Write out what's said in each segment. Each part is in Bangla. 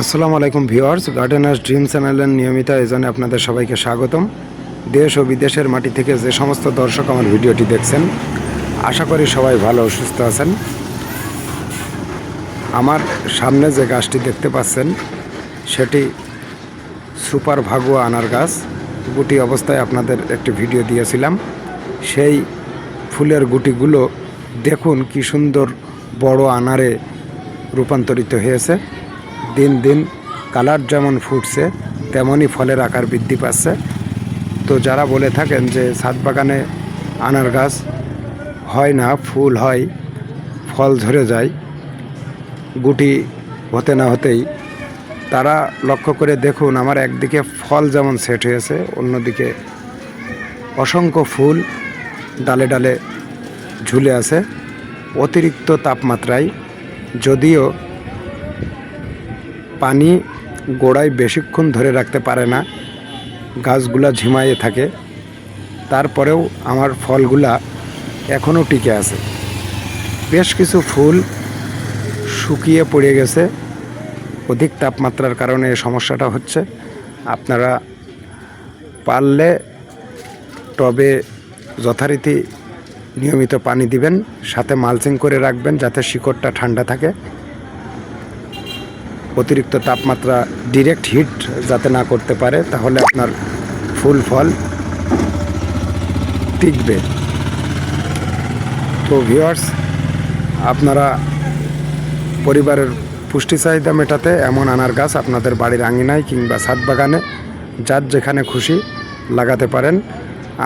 আসসালামু আলাইকুম ভিউয়ার্স গার্ডেনার্স ড্রিম চ্যানেলের নিয়মিত আয়োজনে আপনাদের সবাইকে স্বাগতম। দেশ ও বিদেশের মাটি থেকে যে সমস্ত দর্শক আমার ভিডিওটি দেখছেন, আশা করি সবাই ভালো সুস্থ আছেন। আমার সামনে যে গাছটি দেখতে পাচ্ছেন, সেটি সুপার ভাগুয়া আনার গাছ। গুটি অবস্থায় আপনাদের একটি ভিডিও দিয়েছিলাম। সেই ফুলের গুটিগুলো দেখুন কি সুন্দর বড় আনারে রূপান্তরিত হয়েছে। দিন দিন কালার যেমন ফুটছে, তেমনই ফলের আকার বৃদ্ধি পাচ্ছে। তো যারা বলে থাকেন যে ছাদ বাগানে আনার গাছ হয় না, ফুল হয়, ফল ঝরে যায়, গুটি হতে না হতেই, তারা লক্ষ্য করে দেখুন আমার একদিকে ফল যেমন সেট হয়েছে, অন্যদিকে অসংখ্য ফুল ডালে ডালে ঝুলে আছে। অতিরিক্ত তাপমাত্রায় যদিও পানি গোড়ায় বেশিক্ষণ ধরে রাখতে পারে না। গাছগুলা ঝিমাইয়ে থাকে। তারপরেও আমার ফলগুলা এখনও টিকে আছে। বেশ কিছু ফুল শুকিয়ে পড়ে গেছে। অধিক তাপমাত্রার কারণে সমস্যাটা হচ্ছে। আপনারা পারলে টবে যথারীতি নিয়মিত পানি দিবেন, সাথে মালচিং করে রাখবেন যাতে শিকড়টা ঠান্ডা থাকে। অতিরিক্ত তাপমাত্রা ডিরেক্ট হিট যাতে না করতে পারে, তাহলে আপনার ফুল ফল টিকবে। তো ভিউয়ার্স আপনারা পরিবারের পুষ্টি চাহিদা মেটাতে এমন আনার গাছ আপনাদের বাড়ির আঙিনায় কিংবা ছাদ বাগানে, যার যেখানে খুশি লাগাতে পারেন।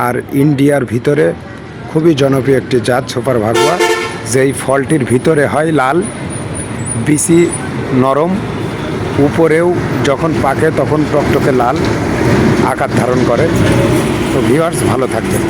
আর ইন্ডিয়ার ভিতরে খুবই জনপ্রিয় একটি জাত সুপার ভাগুয়া, যেই ফলটির ভিতরে হয় লাল বিচি নরম উপরেও যখন পাকে তখন টকটকে লাল আকার ধারণ করে। তো ভিউয়ার্স ভালো থাকবেন।